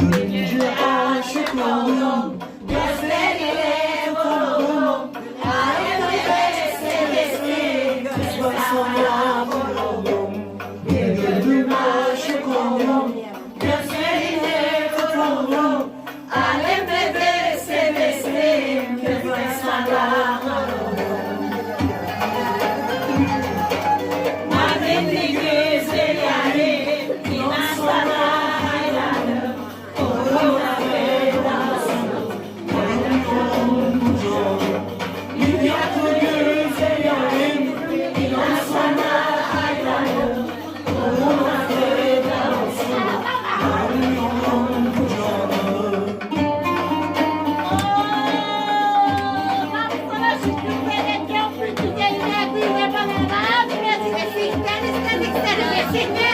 When you're out, you're seni.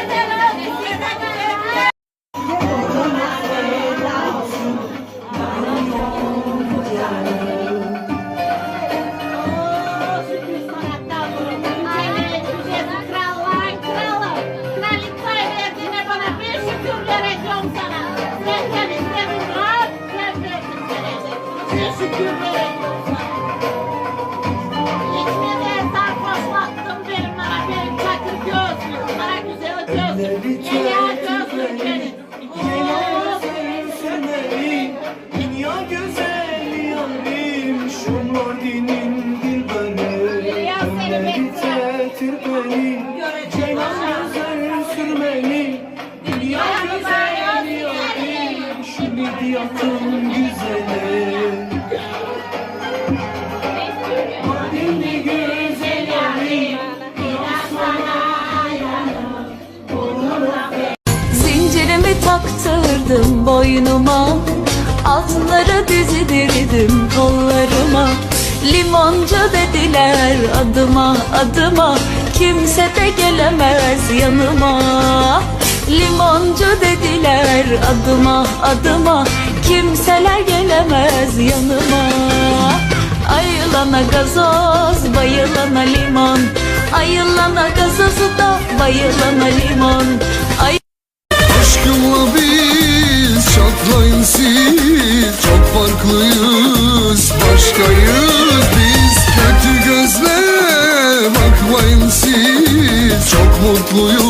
Esiklerden gözlüm benim. Gelen sevseleri Dünya güzel yarim. Şu Mardin'in dilberi Elleri tertip beni Ceylan sürmeli Dünya güzel yarim. Şu Midyat'ın güzeli taktırdım boynuma Altınları dizdirdim kollarıma. Limoncu dediler adıma adıma. Kimse de gelemez yanıma. Limoncu dediler adıma adıma. Kimseler gelemez yanıma. Ayılana gazoz bayılana limon. Ayılana gazozu da bayılana limon farklıyız başkayız. Biz Kötü gözle bakmayın siz. Çok mutluyuz